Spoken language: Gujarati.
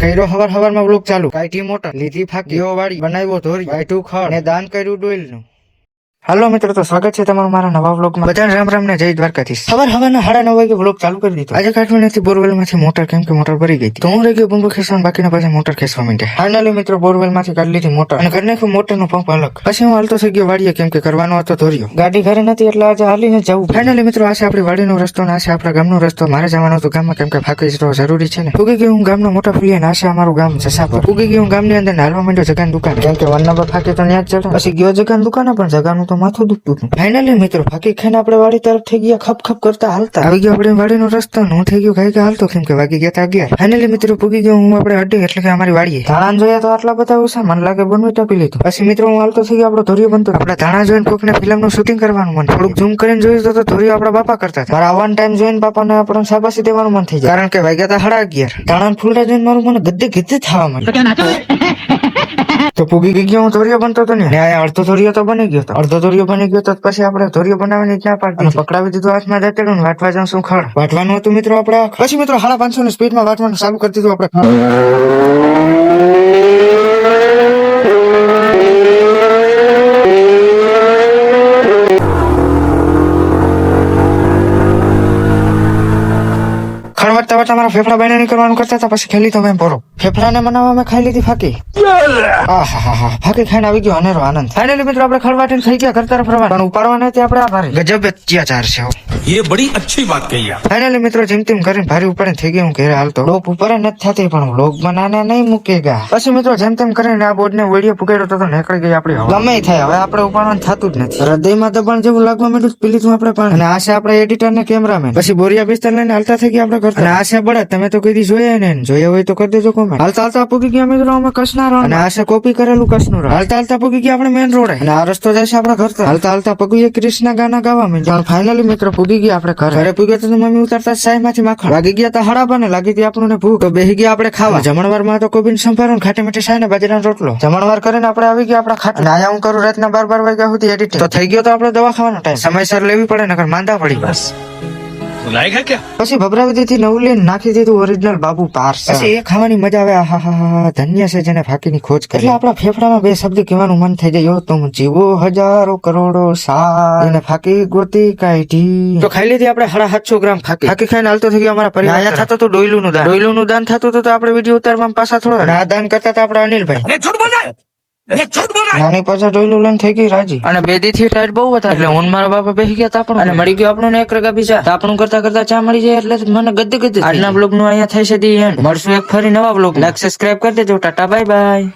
કર્યો, હવાર હવારમાં બ્લોક ચાલુ. કાઢી મોટર લીધી ફાકી. દીવો વાળી, બનાવ્યો, ધોરી બાયઠું ખડ ને દાન કર્યું ડોઈલનું હાલો મિત્રો તો સ્વાગત છે તમારું મારા નવા વ્લોગમાં. બધાને રામ રામ ને જય દ્વારકાધીશ. સવાર હવાના સાડા નવ વાગે વ્લોગ ચાલુ કરી દીધો. આજે કાઢવી નથી બોરવેલમાંથી મોટર કેમ કે મોટર ભરી ગઈ તો હું રહી ગયો બંબુ ખેસવાનું બાકીના પાસે મોટર ખેસવા માંડ્યા ફાઇનલી મિત્રો બોરવેલમાંથી કાઢી લીધી મોટર. અને ઘરને મોટર નો પંપ અલગ. પછી હું હાલતો થઈ ગયો વાડીએ કેમ કે કરવાનો હતો ધોર્યો. ગાડી ઘરે નથી એટલે આજે હાલીને જવું ફાઇનલી મિત્રો આ છે આપણી વાડીનો રસ્તો ને આ છે આપણા ગામનો રસ્તો. મારે જવાનો હતો ગામમાં કેમ કે ફાંકી જતો જરૂરી છે ને. ઉગી ગયું હું ગામનો મોટા ફુલિયા ને આ છે અમારું ગામ જસાપર. ઉગી ગયું ગામની અંદર હાલવા માંડ્યો જગાન દુકાન. કેમ કે વન નંબર ફાંકી તો ત્યાં જ ચડે પછી ગયો જગાન દુકાન પણ જગાનું તો માથું દુખતું હતું. ફાઇનલી મિત્રો ફાકી ખાઈને આપણે વાડી તરફ થઈ ગયા ખપ ખપ કરતા હાલતા. આવી ગયા આપણે વાડીનો રસ્તો હું થઈ ગયો ખાઈ હાલતો, કેમ કે વાગી ગયા અગિયાર. ફાઇનલી મિત્રો, પૂગી ગયો હું આપણે અડ્ડે એટલે કે અમારી વાડીએ. ધાણા જોયા તો આટલા બધા ઓછા, મને લાગે બનવી ટપી લીધું. પછી મિત્રો, હું હાલતો થઈ ગયો, આપણો ધોરિયો બનતો આપણે ધાણા જોઈને કોઈકને ફિલ્મનું શૂટિંગ કરવાનું મન. થોડુંક ઝૂમ કરીને જોયું તો ધોરિયો આપણા બાપા કરતા મારા વન ટાઈમ જોઈને બાપાને આપણને શાબાશી દેવાનું મન થઈ જાય કારણ કે વાગ્યા હતા સાડા અગિયાર. ધાણા ફૂલડા જોઈને મારું મને ગદ્દે ગદ્દે થવા માંડ્યું. તો પૂગી ગઈ ગયો હું ધોરિયો બનતો હતો ને ને આ અડધો ધોરિયો તો બની ગયો હતો અડધો ધોરિયો બની ગયો તો પછી આપણે ધોરિયો બનાવવાની ક્યાં પાડી અને પકડાવી દીધું હાથમાં દાંતેડું ને વાટવા જાઉં શું ખડ. વાટવાનું હતું મિત્રો આપણે? પછી મિત્રો સાડા પાંચસો ની સ્પીડમાં વાટવાનું ચાલુ કરી દીધું આપણે. ખળવટતા વટા મારા ફેફડા બાયણા નીકળવાનું કરતા હતા પછી ખેલી તો મેં બોરો ફેફડાને મનાવવામાં ખાઈ લીધી ફાકી. ફાકી ખાઈને આવી ગયો અનેરો આનંદ. ફાઇનલી મિત્રો, આપણે ખળવાટીને થઈ ગયા કરતા ફરવા પણ ઉપાડવાના આપણે આભારી. ગજબ અત્યાચાર છે ये बड़ी अच्छी बात कही फाइनली मित्रों जिमतिम करें भारी ऊपर थी गए घेरे हाल तो लोग ऊपर न थे पर लोग बनाने नहीं मुकेगा बस मित्रों जिमतिम करें आ बोर्ड ने वीडियो पकड़ो तो निकल गई अपने गमे थे हम अपने ऊपर थत हृदय में दबाण जो लगवा मिलू पीली तू अपने पर आशा अपने एडिटर ने कैमरा मैन पीछे बोरिया बिस्तर लाइन हालता थे अपने घर आशा बड़ा तमें तो कीधी जो जो हुई तो कर दो कमेंट हालता हालता पुकी गया मित्रों में कसना रहा आशा कॉपी करेलू कसनू रहा हालता हालता पुकी गया अपने मेन रोड है आ रस्त जैसे अपना घर था हालता हालता पकुए कृष्णा गाना गावा मैं फाइनली मित्र પૂગી ગયા આપણે ઘરે. ઘરે પૂગ્યા તો મમ્મી ઉતારતા સાયમાંથી માખણ. લાગી ગયા તો હડાપા ને લાગી ગયા આપણને ભૂખ. બેહી ગયા આપણે ખાવા. જમણવારમાં તો કોબીન સંભારો ને ખાટી મીઠી સાય ને બાજરાનો રોટલો. જમણવાર કરીને આપણે આવી ગયા આપણા ખાટ. ના આયા હું કરું રાતના બાર બાર વાગ્યા સુધી એડિટિંગ તો થઈ ગયો તો આપણે દવા ખાવાનો ટાઈમ સમયસર લેવી પડે નકર માંદા પડી બસ. પછી ભભરાવી નવું લઈને નાખી દીધું ઓરિજિનલ બાબુ પારસા. એ ખાવાની મજા આવે આહા હા ધન્ય છે જેને ફાકીની ખોજ કરી. આપણા ફેફડામાં બે શબ્દ કહેવાનું મન થઈ જાય તું જીવો હજારો કરોડો સા એને ફાકી ગોતી કાઢી. તો ખાઈ લીધી આપણે સાડા સાતસો ગ્રામ ફાકી. હાલતો થઈ ગયો અમારા પરિવાર થતો તો ડોયલું નું દાન. ડોયલું દાન થતું તો આપણે વીડિયો ઉતારવામાં પાછા થોડો દાન કરતા હતા આપણા અનિલભાઈ. નાની પાછા ડોયલું લઈને થઈ ગઈ રાજી. અને બેથી ટાઈટ બહુ હતા એટલે હું મારા બાપા બેસી ગયા તાપણું અને મળી ગયો આપણું એક રગા બીજા. તાપણું કરતા કરતા ચા મળી જાય એટલે મને ગદ્દે ગદ્દે આજના બ્લોગનું અહીંયા થઈ છે એન્ડ. મળશું એક ફરી નવા બ્લોગ લાઈક સબસ્ક્રાઇબ કરી દેજો. Tata bye bye